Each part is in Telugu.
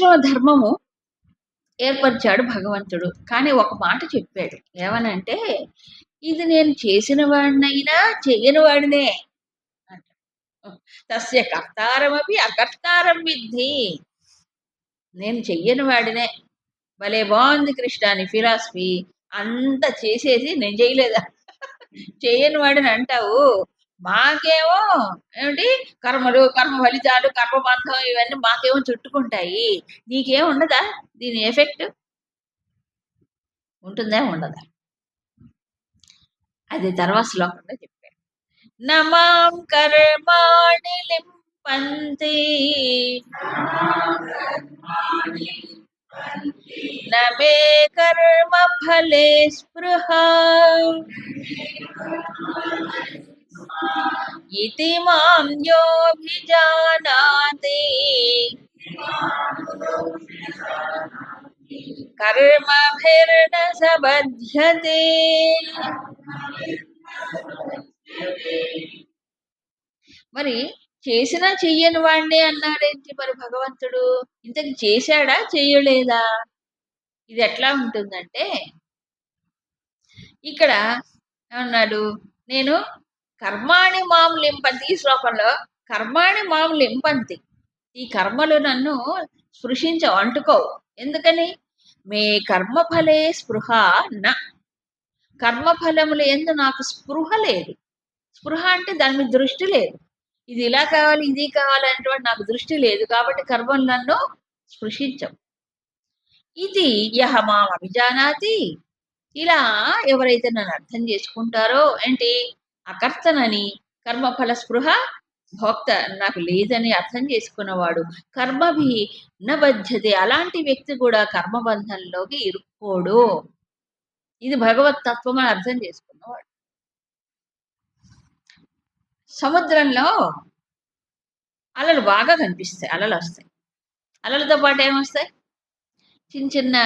వర్ణాశ్రమ ధర్మము ఏర్పరిచాడు భగవంతుడు. కానీ ఒక మాట చెప్పాడు. ఏమనంటే ఇది నేను చేసిన వాడినైనా చెయ్యని వాడినే తస్య కర్తారమపి అకర్తారం విద్ధి. నేను చెయ్యని వాడినే భలే బాగుంది కృష్ణ అని ఫిలాసఫీ. అంత చేసేసి నేను చేయలేదా? చేయని వాడిని అంటావు. మాకేమో ఏమిటి కర్మలు కర్మ ఫలితాలు కర్మబంధం ఇవన్నీ మాకేమో చుట్టుకుంటాయి. నీకేం ఉండదా దీని ఎఫెక్ట్? ఉంటుందా ఉండదా? అది తర్వాత శ్లోకంలో చెప్పాడు నమాం కర్మాణి లింపంతి నమే కర్మ ఫలే స్పృహ. ఇతి మాం యోభిజానాతి కర్మభిర్న సబధ్యతే మరి చేసినా చెయ్యని వాడినే అన్నాడేంటి మరి భగవంతుడు? ఇంతకి చేశాడా? చెయ్యలేదా ఇది ఎట్లా ఉంటుందంటే ఇక్కడ అన్నాడు నేను కర్మాణి మాం లింపంతి ఈ శ్లోకంలో కర్మాణి మాం లింపంతి. ఈ కర్మలు నన్ను స్పృశించవు అంటుకోవు. ఎందుకని? మే కర్మఫలే స్పృహ న. కర్మఫలములు ఎందు నాకు స్పృహ లేదు. స్పృహ అంటే దాని మీద దృష్టి లేదు. ఇది ఇలా కావాలి ఇది కావాలి అనేటువంటి నాకు దృష్టి లేదు కాబట్టి కర్మలు నన్ను స్పృశించవు. ఇది యహ మాం అభిజానాతి. ఇలా ఎవరైతే నన్ను అర్థం చేసుకుంటారో ఏంటి? అకర్తనని కర్మఫల స్పృహ భోక్త నాకు లేదని అర్థం చేసుకున్నవాడు కర్మభి నబద్ధతే అలాంటి వ్యక్తి కూడా కర్మబంధంలోకి ఇరుక్కోడు. ఇది భగవత్ తత్వం అని అర్థం చేసుకున్నవాడు. సముద్రంలో అలలు బాగా కనిపిస్తాయి అలలు వస్తాయి. అలలతో పాటు ఏమొస్తాయి చిన్న చిన్న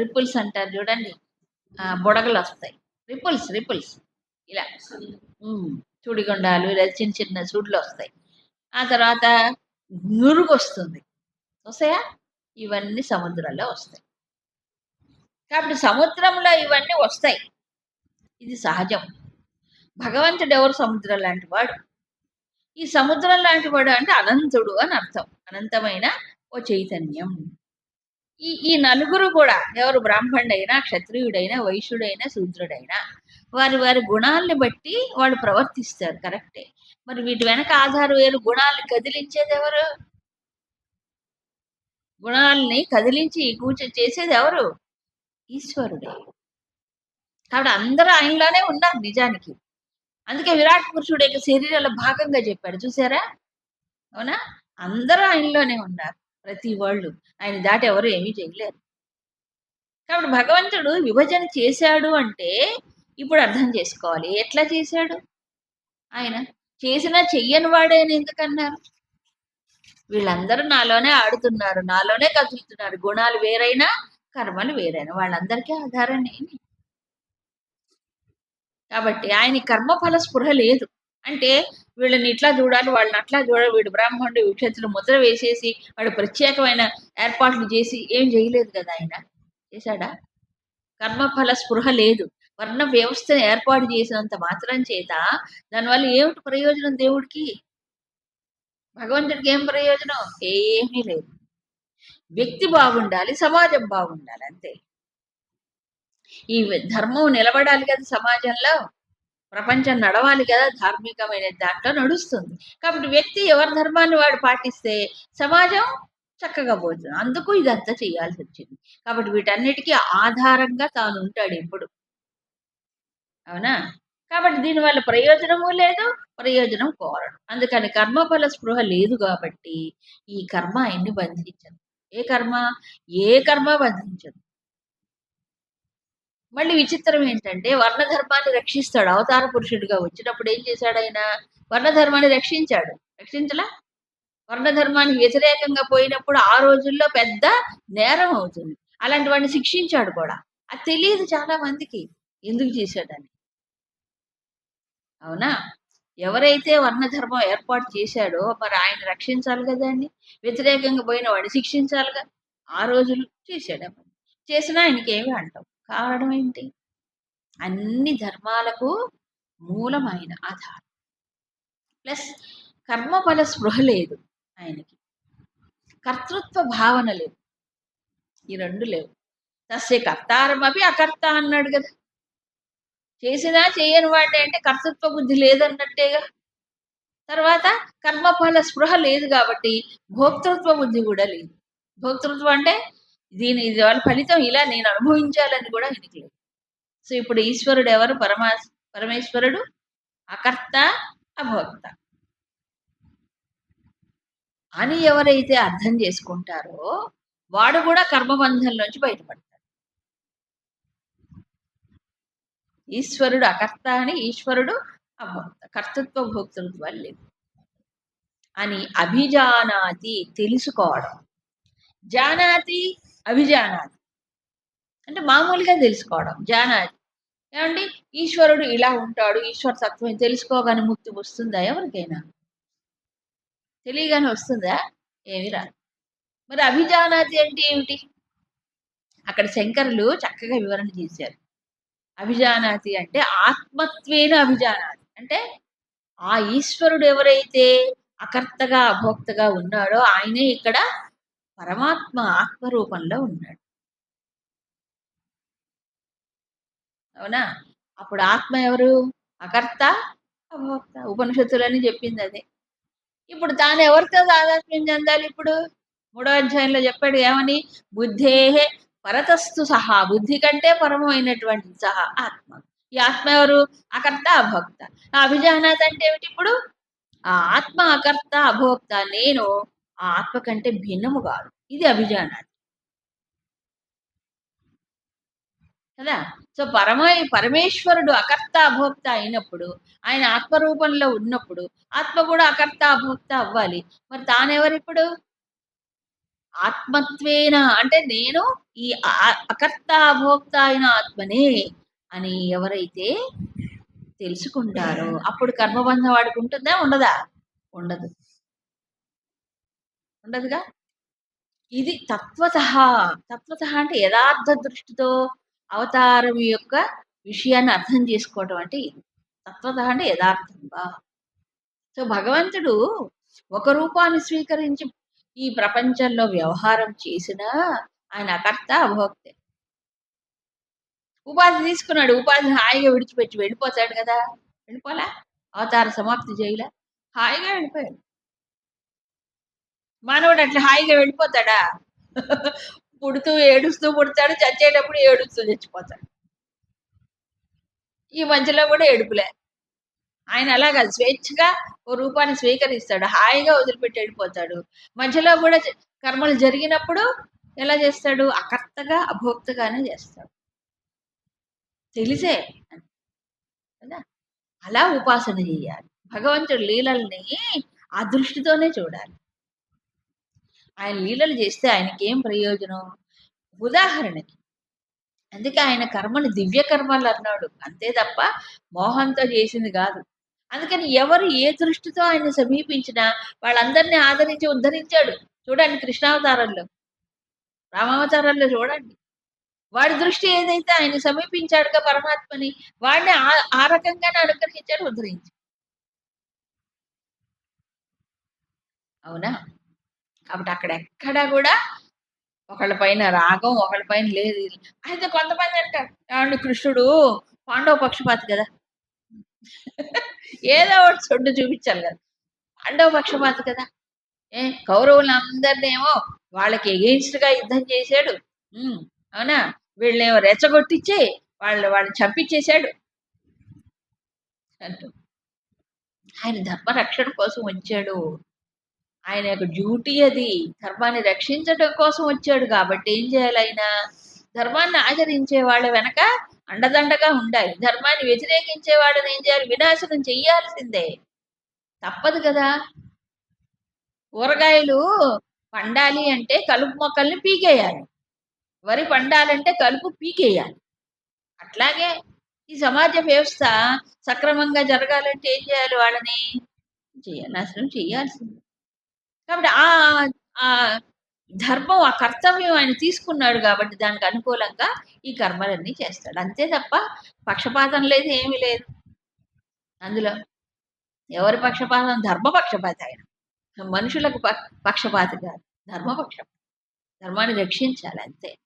రిపుల్స్ అంటారు చూడండి. బుడగలు వస్తాయి. రిపుల్స్ రిపుల్స్ ఇలా చూడిగొండాలు ఇలా చిన్న చిన్న సుడులు వస్తాయి. ఆ తర్వాత నురుగు వస్తుంది వస్తాయా ఇవన్నీ సముద్రంలో వస్తాయి. కాబట్టి సముద్రంలో ఇవన్నీ వస్తాయి. ఇది సహజం. భగవంతుడు ఎవరు సముద్రం లాంటి వాడు? ఈ సముద్రం లాంటి వాడు అంటే అనంతుడు అని అర్థం. అనంతమైన ఓ చైతన్యం. ఈ ఈ నలుగురు కూడా ఎవరు బ్రాహ్మణుడైనా క్షత్రియుడైనా వైశ్యుడైనా శూద్రుడైనా వారి వారి గుణాలను బట్టి వాళ్ళు ప్రవర్తిస్తారు కరెక్టే మరి వీటి వెనక ఆధారం వేరు గుణాలను కదిలించేది ఎవరు? గుణాలని కదిలించి కూర్చో చేసేది ఎవరు? ఈశ్వరుడే. కాబట్టి అందరూ ఆయనలోనే ఉన్నారు నిజానికి. అందుకే విరాట్ పురుషుడు యొక్క శరీరంలో భాగంగా చెప్పాడు చూసారా? అవునా? అందరూ ఆయనలోనే ఉన్నారు ప్రతి వాళ్ళు. ఆయన దాటి ఎవరు ఏమీ చేయలేరు. కాబట్టి భగవంతుడు విభజన చేశాడు అంటే ఇప్పుడు అర్థం చేసుకోవాలి. ఎట్లా చేశాడు? ఆయన చేసినా చెయ్యని వాడే ఎందుకన్నారు? వీళ్ళందరూ నాలోనే ఆడుతున్నారు నాలోనే కదులుతున్నారు. గుణాలు వేరైనా కర్మలు వేరైనా. వాళ్ళందరికీ ఆధారం నేనే. కాబట్టి ఆయన కర్మ ఫల స్పృహ లేదు. అంటే వీళ్ళని ఇట్లా చూడాలి వాళ్ళని అట్లా చూడాలి. వీడు బ్రాహ్మణుడు విక్షత్రులు ముద్ర వేసేసి వాడు ప్రత్యేకమైన ఏర్పాట్లు చేసి ఏం చేయలేదు కదా ఆయన? చేశాడా? కర్మఫల స్పృహ లేదు. వర్ణ వ్యవస్థను ఏర్పాటు చేసినంత మాత్రం చేత దానివల్ల ఏమిటి ప్రయోజనం దేవుడికి? భగవంతుడికి ఏం ప్రయోజనం? ఏమీ లేదు. వ్యక్తి బాగుండాలి సమాజం బాగుండాలి అంతే. ఈ ధర్మం నిలబడాలి కదా సమాజంలో. ప్రపంచం నడవాలి కదా ధార్మికమైన దాంట్లో నడుస్తుంది. కాబట్టి వ్యక్తి ఎవరి ధర్మాన్ని వాడు పాటిస్తే సమాజం చక్కగా పోతుంది. అందుకు ఇదంతా చేయాల్సి వచ్చింది. కాబట్టి వీటన్నిటికీ ఆధారంగా తాను ఉంటాడు ఎప్పుడు. అవునా? కాబట్టి దీనివల్ల ప్రయోజనము లేదు ప్రయోజనం కోరడం. అందుకని కర్మఫల స్పృహ లేదు కాబట్టి ఈ కర్మ ఆయన్ని బంధించదు. ఏ కర్మ? ఏ కర్మ బంధించదు. మళ్ళీ విచిత్రం ఏంటంటే వర్ణధర్మాన్ని రక్షిస్తాడు. అవతార పురుషుడిగా వచ్చినప్పుడు ఏం చేశాడు ఆయన? వర్ణధర్మాన్ని రక్షించాడు. రక్షించలా? వర్ణధర్మానికి వ్యతిరేకంగా పోయినప్పుడు ఆ రోజుల్లో పెద్ద నేరం అవుతుంది. అలాంటి వాడిని శిక్షించాడు కూడా. అది తెలియదు చాలా మందికి. ఎందుకు చేశాడని అవునా? ఎవరైతే వర్ణధర్మం ఏర్పాటు చేశాడో మరి ఆయన రక్షించాలి కదండి వ్యతిరేకంగా పోయిన వాడిని శిక్షించాలిగా? ఆ రోజులు చేశాడు చేసినా ఆయనకి అంటాం. కారణం ఏంటి? అన్ని ధర్మాలకు మూలమైన ఆధారం. ప్లస్ కర్మఫల స్పృహ లేదు ఆయనకి. కర్తృత్వ భావన లేదు. ఈ రెండు లేవు. తస్య కర్తారమపి అకర్త అన్నాడు కదా? చేసినా చేయని వాడే అంటే కర్తృత్వ బుద్ధి లేదన్నట్టేగా. తర్వాత కర్మఫల స్పృహ లేదు కాబట్టి భోక్తృత్వ బుద్ధి కూడా లేదు. భోక్తృత్వం అంటే దీని ఇది వాళ్ళ ఫలితం ఇలా నేను అనుభవించాలని కూడా ఆయనకి లేదు. సో ఇప్పుడు ఈశ్వరుడు ఎవరు? పరమా పరమేశ్వరుడు అకర్త అభోక్త అని ఎవరైతే అర్థం చేసుకుంటారో వాడు కూడా కర్మబంధం నుంచి బయటపడతాడు. ఈశ్వరుడు అకర్త అని ఈశ్వరుడు కర్తృత్వ భోక్తృత్వాలు లేవు అని అభిజానాతి తెలుసుకోవడం. జానాతి అభిజానాతి. అంటే మామూలుగా తెలుసుకోవడం. జానాతి. ఏమండి? ఈశ్వరుడు ఇలా ఉంటాడు ఈశ్వర తత్వం తెలుసుకోగానే ముక్తి వస్తుందా ఎవరికైనా? తెలియగానే వస్తుందా? ఏమి రాదు. మరి అభిజానాతి అంటే ఏమిటి? అక్కడ శంకరులు చక్కగా వివరణ చేశారు. అభిజానాతి అంటే ఆత్మత్వేన అభిజానాతి. అంటే ఆ ఈశ్వరుడు ఎవరైతే అకర్తగా అభోక్తగా ఉన్నాడో ఆయనే ఇక్కడ పరమాత్మ ఆత్మ రూపంలో ఉన్నాడు. అవునా? అప్పుడు ఆత్మ ఎవరు? అకర్త అభోక్త. ఉపనిషత్తులని చెప్పింది అదే. ఇప్పుడు తాను ఎవరితో తాదాత్మ్యం చెందాలి ఇప్పుడు? మూడో అధ్యాయంలో చెప్పాడు ఏమని? బుద్ధేహే పరతస్తు సహా బుద్ధి కంటే పరమైనటువంటి సహా ఆత్మ. ఈ ఆత్మ ఎవరు? అకర్త అభోక్త ఆ అభిజానాథ్ అంటే ఏమిటి ఇప్పుడు? ఆ ఆత్మ అకర్త అభోక్త నేను ఆ ఆత్మ కంటే భిన్నము కాదు. ఇది అభిజానాథ్ కదా? సో పరమై పరమేశ్వరుడు అకర్త అభోక్త అయినప్పుడు ఆయన ఆత్మరూపంలో ఉన్నప్పుడు ఆత్మ కూడా అకర్త అభోక్త అవ్వాలి. మరి తానెవరిప్పుడు? ఆత్మత్వేన అంటే నేను ఈ అకర్త అభోక్త అయిన ఆత్మనే అని ఎవరైతే తెలుసుకుంటారో అప్పుడు కర్మబంధం వాడికి ఉంటుందా? ఉండదా? ఉండదు. ఉండదుగా? ఇది తత్వత. తత్వత అంటే యథార్థ దృష్టితో అవతారం యొక్క విషయాన్ని అర్థం చేసుకోవటం అంటే ఇది. తత్వత అంటే యథార్థంగా. సో భగవంతుడు ఒక రూపాన్ని స్వీకరించి ఈ ప్రపంచంలో వ్యవహారం చేసినా ఆయన అకర్త అభోక్తే. ఉపాధి తీసుకున్నాడు. ఉపాధి హాయిగా విడిచిపెట్టి వెళ్ళిపోతాడు కదా. వెళ్ళిపోలా? అవతార సమాప్తి చేయలే? హాయిగా వెళ్ళిపోయాడు. మానవుడు అట్లా హాయిగా వెళ్ళిపోతాడా? పుడుతూ ఏడుస్తూ పుడతాడు. చచ్చేటప్పుడు ఏడుస్తూ చచ్చిపోతాడు. ఈ మధ్యలో కూడా ఏడుపులే. ఆయన అలాగా స్వేచ్ఛగా ఓ రూపాన్ని స్వీకరిస్తాడు హాయిగా వదిలిపెట్టి వెళ్ళిపోతాడు. మధ్యలో కూడా కర్మలు జరిగినప్పుడు ఎలా చేస్తాడు? అకర్తగా అభోక్తగానే చేస్తాడు. తెలిసే. కదా? అలా ఉపాసన చేయాలి. భగవంతుడి లీలల్ని ఆ దృష్టితోనే చూడాలి. ఆయన లీలలు చేస్తే ఆయనకి ఏం ప్రయోజనం? ఉదాహరణకి అందుకే ఆయన కర్మను దివ్య కర్మలు అన్నాడు. అంతే తప్ప మోహంతో చేసింది కాదు. అందుకని ఎవరు ఏ దృష్టితో ఆయన సమీపించినా వాళ్ళందరినీ ఆదరించి ఉద్ధరించాడు. చూడండి కృష్ణావతారంలో. రామావతారంలో చూడండి. వాడి దృష్టి ఏదైతే ఆయన సమీపించాడుగా పరమాత్మని వాడిని ఆ- ఆ రకంగానే అనుగ్రహించాడు ఉద్ధరించి అవునా? కాబట్టి అక్కడ ఎక్కడా కూడా ఒకళ్ళ పైన రాగం ఒకళ్ళ పైన లేదు. అయితే కొంతమంది అంటారు కృష్ణుడు పాండవ పక్షపాతి కదా ఏదో ఒకటి సొడ్డు చూపించాలి కదా. అండవ పక్షపాత కదా. ఏ కౌరవులు అందరినేమో వాళ్ళకి ఎగెయిన్స్ట్గా యుద్ధం చేశాడు. అవునా? వీళ్ళేమో రెచ్చగొట్టించి వాళ్ళు వాళ్ళని చంపించేశాడు. అంటూ. ఆయన ధర్మ రక్షణ కోసం వచ్చాడు. ఆయన యొక్క డ్యూటీ అది. ధర్మాన్ని రక్షించడం కోసం వచ్చాడు కాబట్టి ఏం చేయాలి ఆయన? ధర్మాన్ని ఆచరించే వాళ్ళ వెనక అండదండగా ఉండాలి. ధర్మాన్ని వ్యతిరేకించే వాళ్ళని ఏం చేయాలి? వినాశనం చెయ్యాల్సిందే తప్పదు కదా. ఊరగాయలు పండాలి అంటే కలుపు మొక్కల్ని పీకేయాలి. వరి పండాలంటే కలుపు పీకేయాలి. అట్లాగే ఈ సమాజ వ్యవస్థ సక్రమంగా జరగాలంటే ఏం చేయాలి వాళ్ళని? చేయాలి నాశనం చేయాల్సిందే. కాబట్టి ఆ ఆ ధర్మం ఆ కర్తవ్యం ఆయన తీసుకున్నాడు కాబట్టి దానికి అనుకూలంగా ఈ కర్మలన్నీ చేస్తాడు. అంతే తప్ప పక్షపాతం లేదు ఏమీ లేదు. అందులో ఎవరి పక్షపాతం? ధర్మ పక్షపాతి ఆయన. మనుషులకు పక్షపాతి కాదు. ధర్మ పక్షపాతి ధర్మాన్ని రక్షించాలి అంతే.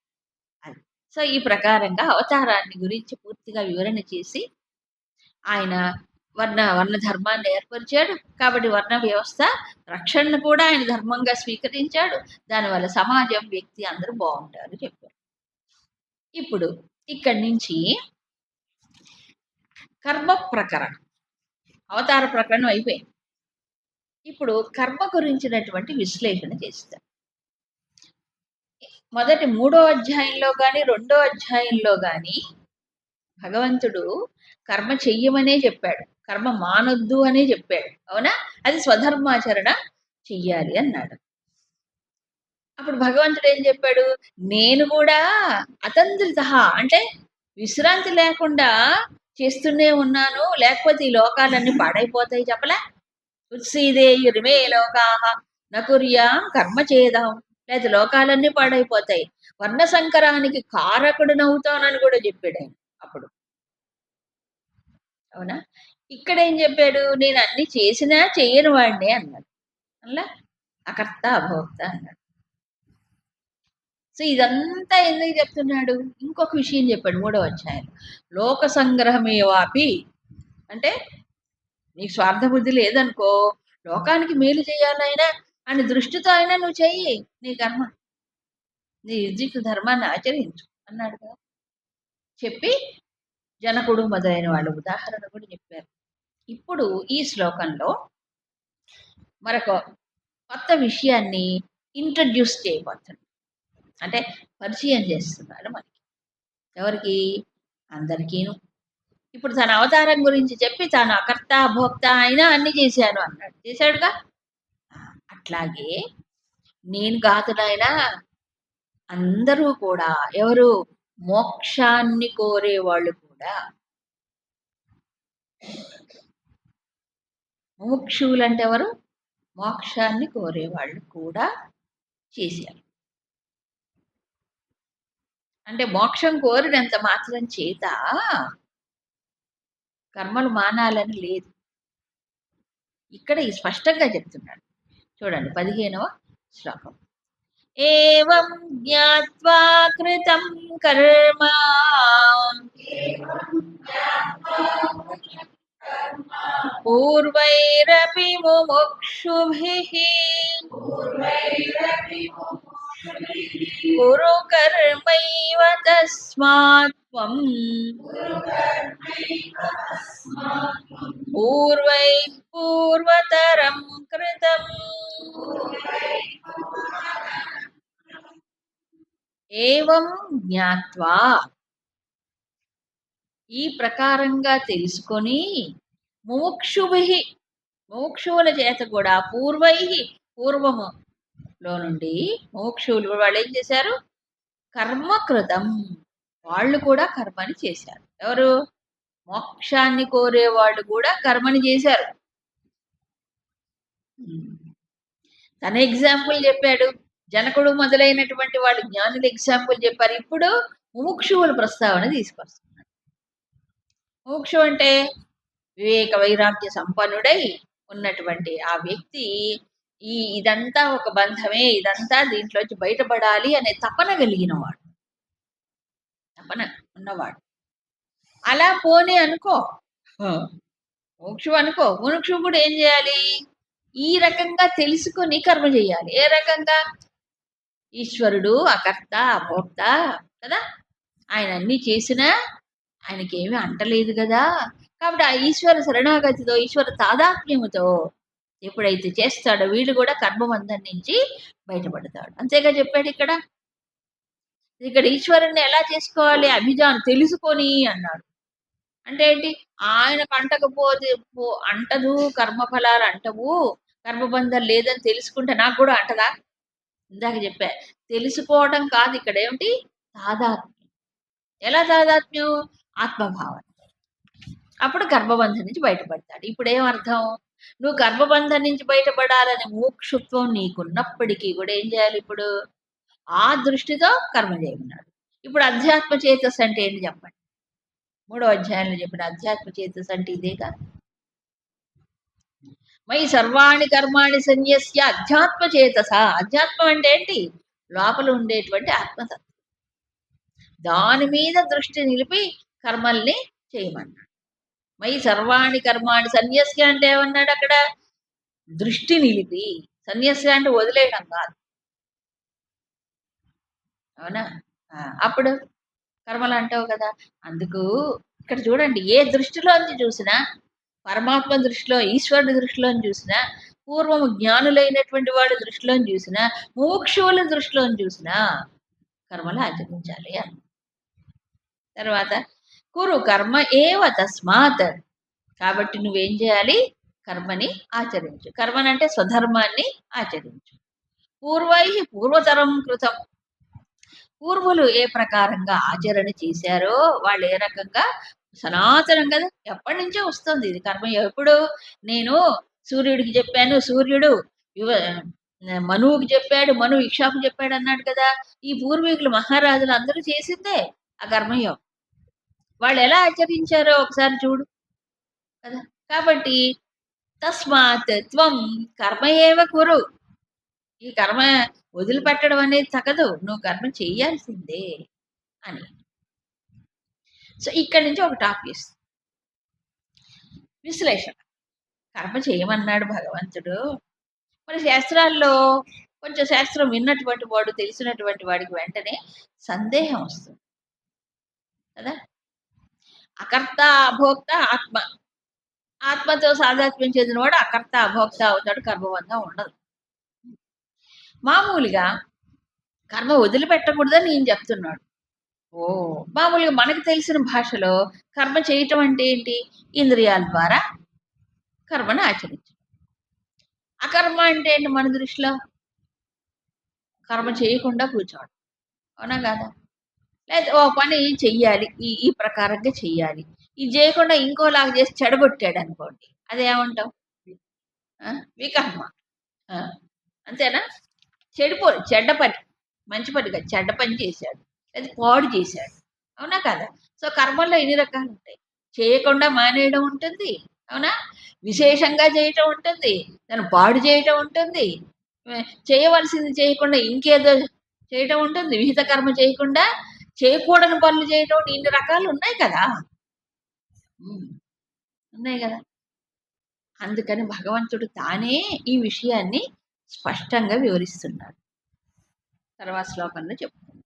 అది. సో ఈ ప్రకారంగా అవతారాన్ని గురించి పూర్తిగా వివరణ చేసి ఆయన వర్ణ వర్ణ ధర్మాన్ని ఏర్పరిచాడు. కాబట్టి వర్ణ వ్యవస్థ రక్షణను కూడా ఆయన ధర్మంగా స్వీకరించాడు. దానివల్ల సమాజం వ్యక్తి అందరూ బాగుంటారు చెప్పారు. ఇప్పుడు ఇక్కడి నుంచి కర్మ ప్రకరణం. అవతార ప్రకరణం అయిపోయింది. ఇప్పుడు కర్మ గురించినటువంటి విశ్లేషణ చేస్తారు మొదటి మూడో అధ్యాయంలో కానీ రెండో అధ్యాయంలో కానీ భగవంతుడు కర్మ చెయ్యమనే చెప్పాడు. కర్మ మానొద్దు అని చెప్పాడు. అవునా? అది స్వధర్మాచరణ చెయ్యాలి అన్నాడు. అప్పుడు భగవంతుడు ఏం చెప్పాడు? నేను కూడా అతంత్రిత అంటే విశ్రాంతి లేకుండా చేస్తూనే ఉన్నాను లేకపోతే ఈ లోకాలన్నీ పాడైపోతాయి చెప్పలే. ఉత్సీదేయురిమే లోకాహ నకుర్యాం కర్మ చేదాం లేదా లోకాలన్నీ పాడైపోతాయి. వర్ణ సంకరానికి కారకుడు నవ్వుతానని కూడా చెప్పాడు ఆయన అప్పుడు. అవునా? ఇక్కడ ఏం చెప్పాడు? నేను అన్ని చేసినా చేయని వాడిని అన్నాడు. అలా అకర్త అభోక్త అన్నాడు. సో ఇదంతా ఎందుకు చెప్తున్నాడు? ఇంకొక విషయం చెప్పాడు మూడవ అధ్యాయం లోక సంగ్రహమే వాపి అంటే నీకు స్వార్థ బుద్ధి లేదనుకో లోకానికి మేలు చేయాలైనా అని దృష్టితో అయినా నువ్వు చెయ్యి నీ కర్మ. నీ నిర్జిత ధర్మాన్ని ఆచరించు అన్నాడు కదా. చెప్పి జనకుడు మొదలైన వాళ్ళు ఉదాహరణ కూడా చెప్పారు. ఇప్పుడు ఈ శ్లోకంలో మరొక కొత్త విషయాన్ని ఇంట్రడ్యూస్ చేయబోతున్నాడు అంటే పరిచయం చేస్తున్నాడు మనకి. ఎవరికి? అందరికీను. ఇప్పుడు తన అవతారం గురించి చెప్పి తాను అకర్త భోక్త అయినా అన్ని చేశాను అన్నాడు. చేశాడుగా? అట్లాగే నేను కాదునైనా అందరూ కూడా ఎవరు? మోక్షాన్ని కోరే వాళ్ళు కూడా ముముక్షువులు అంటే ఎవరు మోక్షాన్ని కోరే వాళ్ళు కూడా చేశారు. అంటే మోక్షం కోరినంత మాత్రం చేత కర్మలు మానాలని లేదు. ఇక్కడ ఈ స్పష్టంగా చెప్తున్నాడు. చూడండి పదిహేనవ శ్లోకం. ఏవం జ్ఞాత్వా కృతం కర్మ. పూర్వైరపి ముముక్షుభిః కురు కర్మైవ తస్మాత్ త్వం పూర్వై పూర్వతరం కృతం ఏవం జ్ఞాత్వా ఈ ప్రకారంగా తెలుసుకొని ముముక్షుభి ముముక్షువుల చేత కూడా పూర్వై పూర్వము లో నుండి మోక్షువులు వాళ్ళు ఏం చేశారు? కర్మకృతం. వాళ్ళు కూడా కర్మని చేశారు. ఎవరు? మోక్షాన్ని కోరే వాళ్ళు కూడా కర్మని చేశారు. తన ఎగ్జాంపుల్ చెప్పాడు. జనకుడు మొదలైనటువంటి వాళ్ళు జ్ఞానుల ఎగ్జాంపుల్ చెప్పారు. ఇప్పుడు ముముక్షువుల ప్రస్తావన తీసుకొస్తారు. మోక్షం అంటే వివేక వైరాగ్య సంపన్నుడై ఉన్నటువంటి ఆ వ్యక్తి ఈ ఇదంతా ఒక బంధమే ఇదంతా దీంట్లోంచి బయటపడాలి అనే తపన కలిగినవాడు. తపన ఉన్నవాడు. అలా పోనీ అనుకో. మోక్షం అనుకో. మునుక్షు కూడా ఏం చేయాలి? ఈ రకంగా తెలుసుకొని కర్మ చేయాలి. ఏ రకంగా? ఈశ్వరుడు అకర్త అభోక్త కదా? ఆయన అన్ని చేసినా ఆయనకి ఏమీ అంటలేదు కదా కాబట్టి ఆ ఈశ్వర శరణాగతితో ఈశ్వర తాదాత్మ్యముతో ఎప్పుడైతే చేస్తాడో వీళ్ళు కూడా కర్మబంధం నుంచి బయటపడతాడు. అంతేగా చెప్పాడు ఇక్కడ? ఇక్కడ ఈశ్వరుణ్ణి ఎలా చేసుకోవాలి? అభిజాన్ తెలుసుకొని అన్నాడు. అంటే ఏంటి? ఆయనకు అంటకపోతే పో- అంటదు కర్మఫలాలు అంటవు కర్మబంధం లేదని తెలుసుకుంటే నాకు కూడా అంటదా? ఇందాక చెప్పా తెలుసుకోవడం కాదు ఇక్కడ ఏమిటి? తాదాత్మ్యం. ఎలా తాదాత్మ్యం? ఆత్మభావన. అప్పుడు గర్భబంధం నుంచి బయటపడతాడు. ఇప్పుడు ఏమర్థం నువ్వు గర్భబంధం నుంచి బయటపడాలనే మోక్షత్వం నీకున్నప్పటికీ కూడా ఏం చేయాలి ఇప్పుడు? ఆ దృష్టితో కర్మ చేయమన్నాడు. ఇప్పుడు అధ్యాత్మ చేతస్ అంటే ఏంటి చెప్పండి? మూడో అధ్యాయంలో చెప్పిన అధ్యాత్మ చేతస్ అంటే ఇదే కాదు? మై సర్వాణి కర్మాణి సన్యస్య అధ్యాత్మ చేతస. అధ్యాత్మం అంటే ఏంటి? లోపల ఉండేటువంటి ఆత్మతత్వం. దాని మీద దృష్టి నిలిపి కర్మల్ని చేయమన్నాడు. మై సర్వాణి కర్మాణి సన్యస్య అంటే ఏమన్నాడు అక్కడ? దృష్టి నిలిపి సన్యస్య అంటే వదిలేయడం కాదు. అవునా? అప్పుడు కర్మలు అంటావు కదా అందుకు ఇక్కడ చూడండి ఏ దృష్టిలోంచి చూసినా పరమాత్మ దృష్టిలో ఈశ్వరుడి దృష్టిలోని చూసినా పూర్వము జ్ఞానులైనటువంటి వాడి దృష్టిలోని చూసినా మోక్షువుల దృష్టిలోని చూసినా కర్మలు ఆచరించాలి అని తర్వాత కురు కర్మ ఏవ తస్మాత్. కాబట్టి నువ్వేం చేయాలి? కర్మని ఆచరించు. కర్మనంటే స్వధర్మాన్ని ఆచరించు. పూర్వై పూర్వతరం కృతం. పూర్వులు ఏ ప్రకారంగా ఆచరణ చేశారో వాళ్ళు ఏ రకంగా? సనాతనం కదా ఎప్పటి నుంచో వస్తుంది ఇది కర్మ. ఎప్పుడు? నేను సూర్యుడికి చెప్పాను సూర్యుడు యువ మనువుకి చెప్పాడు మను ఇక్షాకు చెప్పాడు అన్నాడు కదా. ఈ పూర్వీకులు మహారాజులు అందరూ చేసిందే ఆ కర్మయోగం. వాళ్ళు ఎలా ఆచరించారో ఒకసారి చూడు. కదా? కాబట్టి తస్మాత్ త్వం కర్మ ఏవ కురు. ఈ కర్మ వదిలిపెట్టడం అనేది తగదు. నువ్వు కర్మ చేయాల్సిందే అని. సో ఇక్కడి నుంచి ఒక టాపిక్ విశ్లేషణ. కర్మ చేయమన్నాడు భగవంతుడు. మరి శాస్త్రాల్లో కొంచెం శాస్త్రం విన్నటువంటి వాడు తెలిసినటువంటి వాడికి వెంటనే సందేహం వస్తుంది. కదా? అకర్త అభోక్త ఆత్మ. ఆత్మతో సాధాత్మ్యం చెందినవాడు అకర్త అభోక్త అవుతాడు కర్మబంధం ఉండదు. మామూలుగా కర్మ వదిలిపెట్టకూడదని నేను చెప్తున్నాడు. ఓ మామూలుగా మనకు తెలిసిన భాషలో కర్మ చేయటం అంటే ఏంటి? ఇంద్రియాల ద్వారా కర్మను ఆచరించడం అకర్మ అంటే ఏంటి మన దృష్టిలో? కర్మ చేయకుండా కూర్చోవడం అవునా కాదా? లేదా ఓ పని చెయ్యాలి ఈ ఈ ప్రకారంగా చెయ్యాలి. ఇది చేయకుండా ఇంకోలాగా చేసి చెడగొట్టాడు అనుకోండి అదేమంటావు? వికర్మ. అంతేనా? చెడిపో చెడ్డ పని మంచి పని కాదు చెడ్డ పని చేశాడు అది పాడు చేశాడు అవునా కదా? సో కర్మల్లో ఎన్ని రకాలు ఉంటాయి? చేయకుండా మానేయడం ఉంటుంది అవునా? విశేషంగా చేయటం ఉంటుంది దాన్ని పాడు చేయటం ఉంటుంది చేయవలసింది చేయకుండా ఇంకేదో చేయటం ఉంటుంది విహిత కర్మ చేయకుండా చేయకూడని పనులు చేయటం ఇన్ని రకాలు ఉన్నాయి కదా. ఉన్నాయి కదా. అందుకని భగవంతుడు తానే ఈ విషయాన్ని స్పష్టంగా వివరిస్తున్నాడు. తర్వాత శ్లోకంలో చెప్తాను